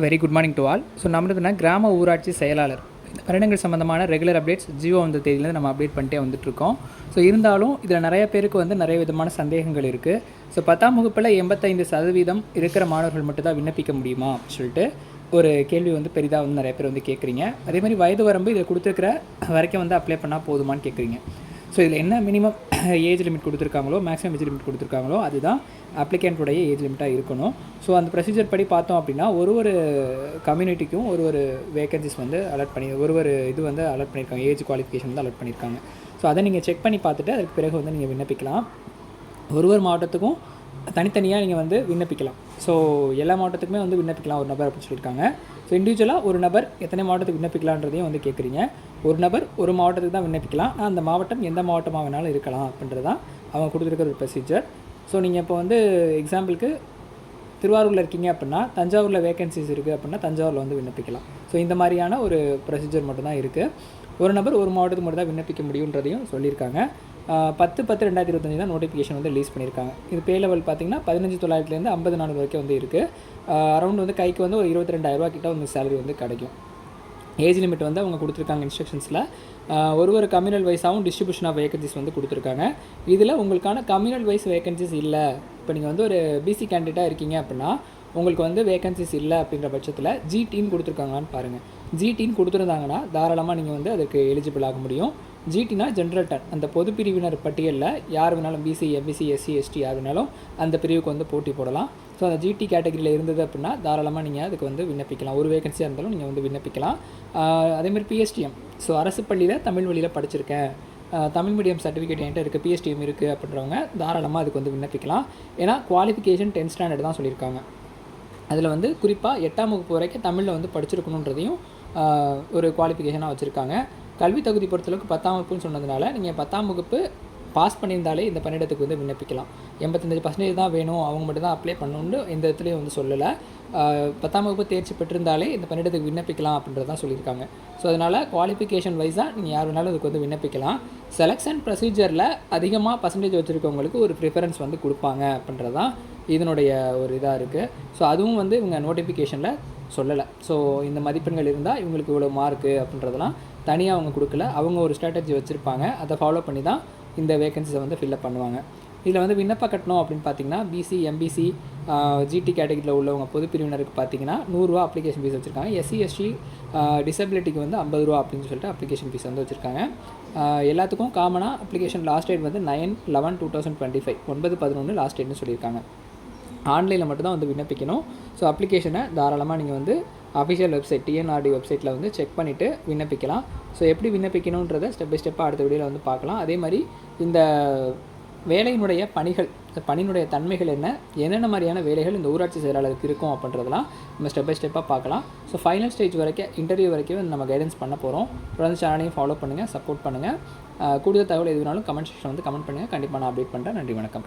Very good morning to all so நம்மளதுனா கிராம ஊராட்சி செயலாளர். வருடங்கள் சம்மந்தமான ரெகுலர் அப்டேட்ஸ் ஜியோ வந்த தேதியிலேருந்து நம்ம அப்டேட் பண்ணிட்டே வந்துட்டுருக்கோம். ஸோ இருந்தாலும் இதில் நிறைய பேருக்கு வந்து நிறைய விதமான சந்தேகங்கள் இருக்குது ஸோ பத்தாம் வகுப்பில் எண்பத்தைந்து சதவீதம் இருக்கிற மாணவர்கள் மட்டும்தான் விண்ணப்பிக்க முடியுமா அப்படின்னு சொல்லிட்டு ஒரு கேள்வி வந்து பெரிதாக வந்து நிறைய பேர் வந்து கேட்குறீங்க அதே மாதிரி வயது வரம்பு இதில் கொடுத்துருக்கிற வரைக்கும் வந்து அப்ளை பண்ணால் போதுமான்னு கேட்குறீங்க ஸோ இதில் என்ன மினிமம் ஏஜ் லிமிட் கொடுத்துருக்காங்களோ மேக்ஸிமம் ஏஜ் லிமிட் கொடுத்துருக்காங்களோ அதுதான் அப்ளிகேண்ட்டுடைய ஏஜ் லிமிட்டாக இருக்கணும். ஸோ அந்த ப்ரொசீஜர் படி பார்த்தோம் அப்படின்னா ஒரு ஒரு கம்யூனிட்டிக்கும் ஒரு ஒரு வேகன்சிஸ் வந்து அலர்ட் பண்ணி ஒரு ஒரு இது வந்து அலர்ட் பண்ணியிருக்காங்க. ஏஜ் குவாலிஃபிகேஷன் வந்து அலர்ட் பண்ணியிருக்காங்க. ஸோ அதை நீங்கள் செக் பண்ணி பார்த்துட்டு அதுக்கு பிறகு வந்து நீங்கள் விண்ணப்பிக்கலாம். ஒரு ஒரு மாவட்டத்துக்கும் தனித்தனியாக நீங்கள் வந்து விண்ணப்பிக்கலாம். ஸோ எல்லா மாவட்டத்துக்குமே வந்து விண்ணப்பிக்கலாம் ஒரு நபர் அப்படின்னு சொல்லியிருக்காங்க. ஸோ இண்டிவிஜுவலாக ஒரு நபர் எத்தனை மாவட்டத்துக்கு விண்ணப்பிக்கலான்றதையும் வந்து கேட்குறீங்க ஒரு நபர் ஒரு மாவட்டத்துக்கு தான் விண்ணப்பிக்கலாம். ஆனால் அந்த மாவட்டம் எந்த மாவட்டமாக வேணாலும் இருக்கலாம் அப்படின்றது தான் அவங்க கொடுத்துருக்கிற ஒரு ப்ரொசீஜர் ஸோ நீங்கள் இப்போ வந்து எக்ஸாம்பிளுக்கு திருவாரூரில் இருக்கீங்க அப்படின்னா தஞ்சாவூரில் வேகன்சிஸ் இருக்குது அப்படின்னா தஞ்சாவூரில் வந்து விண்ணப்பிக்கலாம். ஸோ இந்த மாதிரியான ஒரு ப்ரொசீஜர் மட்டும்தான் இருக்குது ஒரு நபர் ஒரு மாவட்டத்துக்கு மட்டும் தான் விண்ணப்பிக்க முடியுன்றதையும் சொல்லியிருக்காங்க. பத்து பத்து ரெண்டாயிரத்தி இருபத்தஞ்சி தான் நோட்டிஃபிகேஷன் வந்து ரிலீஸ் பண்ணியிருக்காங்க. இது பே லெவல் பார்த்திங்கன்னா பதினஞ்சு தொள்ளாயிரத்துலேருந்து ஐம்பது நானூறு வரைக்கும் வந்து இருக்குது அரௌண்ட் வந்து கைக்கு வந்து ஒரு இருபத்தி ரெண்டாயிரரூவா கிட்ட வந்து சேலரி வந்து கிடைக்கும். ஏஜ் லிமிட் வந்து அவங்க கொடுத்துருக்காங்க இன்ஸ்ட்ரக்ஷன்ஸில் ஒரு ஒரு கம்யூனல் வைஸாகவும் டிஸ்ட்ரிபியூஷன் ஆஃப் வேகன்சிஸ் வந்து கொடுத்துருக்காங்க. இதில் உங்களுக்கான கம்யூனல் வைஸ் வேகன்சிஸ் இல்லை. இப்போ நீங்கள் வந்து ஒரு பிசி கேண்டிடேட்டாக இருக்கீங்க அப்படின்னா உங்களுக்கு வந்து வேகன்சிஸ் இல்லை அப்படின்ற பட்சத்தில் ஜிடின்னு கொடுத்துருக்காங்களான்னு பாருங்கள் ஜிடின்னு கொடுத்துருந்தாங்கன்னா தாராளமாக நீங்கள் வந்து அதுக்கு எலிஜிபிள் ஆக முடியும். ஜிடினா ஜென்ரல் டன் அந்த பொது பிரிவினர் பட்டியலில் யார் வேணாலும் பிசி எஃபிசி எஸ்சி எஸ்டி யார் வேணாலும் அந்த பிரிவுக்கு வந்து போட்டி போடலாம். ஸோ அந்த ஜிடி கேட்டகரியில் இருந்தது அப்படின்னா தாராளமாக நீங்கள் அதுக்கு வந்து விண்ணப்பிக்கலாம். ஒரு வேகன்சியாக இருந்தாலும் நீங்கள் வந்து விண்ணப்பிக்கலாம். அதேமாதிரி பிஎஸ்டிஎம் ஸோ அரசு பள்ளியில் தமிழ் வழியில் படிச்சிருக்கேன். தமிழ் மீடியம் சர்டிஃபிகேட் என்கிட்ட இருக்குது பிஎஸ்டிஎம் இருக்குது அப்படின்றவங்க தாராளமாக அதுக்கு வந்து விண்ணப்பிக்கலாம். ஏன்னா குவாலிஃபிகேஷன் டென்த் ஸ்டாண்டர்ட் தான் சொல்லியிருக்காங்க. அதில் வந்து குறிப்பாக எட்டாம் வகுப்பு வரைக்கும் தமிழில் வந்து படிச்சிருக்கணுன்றதையும் ஒரு குவாலிஃபிகேஷனாக வச்சுருக்காங்க. கல்வி தகுதி பொறுத்தளவுக்கு பத்தாம் வகுப்புன்னு சொன்னதுனால நீங்கள் பத்தாம் வகுப்பு பாஸ் பண்ணியிருந்தாலே இந்த பணியிடத்துக்கு வந்து விண்ணப்பிக்கலாம். எண்பத்தஞ்சு பர்சன்டேஜ் தான் வேணும். அவங்க மட்டும் தான் அப்ளை பண்ணணும்னு எந்த இடத்துலையும் வந்து சொல்லலை. பத்தாம் வகுப்பு தேர்ச்சி பெற்றிருந்தாலே இந்த பணியிடத்துக்கு விண்ணப்பிக்கலாம் அப்படின்றது தான் சொல்லியிருக்காங்க. ஸோ அதனால் குவாலிஃபிகேஷன் வைஸாக நீங்கள் யார் வேணாலும் இதுக்கு வந்து விண்ணப்பிக்கலாம். செலெக்ஷன் ப்ரொசீஜரில் அதிகமாக பர்சன்டேஜ் வச்சுருக்கவங்களுக்கு ஒரு ப்ரிஃபரன்ஸ் வந்து கொடுப்பாங்க அப்படின்றது தான் இதனுடைய ஒரு இதாக இருக்குது ஸோ அதுவும் வந்து இவங்க நோட்டிஃபிகேஷனில் சொல்லலை. ஸோ இந்த மதிப்பெண்கள் இருந்தால் இவங்களுக்கு இவ்வளோ மார்க்கு அப்படின்றதெல்லாம் தனியாக அவங்க கொடுக்கல. அவங்க ஒரு ஸ்ட்ராட்டஜி வச்சுருப்பாங்க. அதை ஃபாலோ பண்ணி தான் இந்த வேகன்சிஸை வந்து ஃபில்அப் பண்ணுவாங்க. இதில் வந்து விண்ணப்ப கட்டணம் அப்படின்னு பார்த்தீங்கன்னா பிசி எம்பிசி ஜிடி கேட்டகரியில் உள்ளவங்க பொது பிரிவினருக்கு பார்த்தீங்கன்னா நூறுரூவா அப்ளிகேஷன் ஃபீஸ் வச்சுருக்காங்க. எஸ்சி எஸ்டி டிசபிலிட்டிக்கு வந்து ஐம்பது ரூபா அப்படின்னு சொல்லிட்டு அப்ளிகேஷன் ஃபீஸ் வந்து வச்சுருக்காங்க. எல்லாத்துக்கும் காமனாக அப்ளிகேஷன் லாஸ்ட் டேட் வந்து nine eleven two thousand twenty five ஒன்பது பதினொன்று லாஸ்ட் டேட்னு சொல்லியிருக்காங்க. ஆன்லைனில் மட்டும்தான் வந்து விண்ணப்பிக்கணும். ஸோ அப்ளிகேஷனை தாராளமாக நீங்கள் வந்து அஃபிஷியல் வெப்சைட் டிஎன்ஆர்டி வெப்சைட்டில் வந்து செக் பண்ணிவிட்டு விண்ணப்பிக்கலாம். ஸோ எப்படி விண்ணப்பிக்கணுன்றதை ஸ்டெப் பை ஸ்டெப்பாக அடுத்த வீடியோவில் வந்து பார்க்கலாம். அதே மாதிரி இந்த வேலையினுடைய பணிகள் இந்த பணியினுடைய தன்மைகள் என்ன? என்னென்ன மாதிரியான வேலைகள் இந்த ஊராட்சி செயலாளருக்கு இருக்கும் அப்படின்றதெல்லாம் நம்ம ஸ்டெப் பை ஸ்டெப்பாக பார்க்கலாம். ஸோ ஃபைனல் ஸ்டேஜ் வரைக்கும் இன்டர்வியூ வரைக்கும் நம்ம கைடன்ஸ் பண்ண போகிறோம் தொடர்ந்து சேனலையும் ஃபாலோ பண்ணுங்கள் சப்போர்ட் பண்ணுங்கள் கூடுதல் தகவல் எதுனாலும் கமெண்ட் செக்ஷன் வந்து கமெண்ட் பண்ணுங்கள் கண்டிப்பாக நான் அப்டேட் பண்ணுறேன் நன்றி வணக்கம்.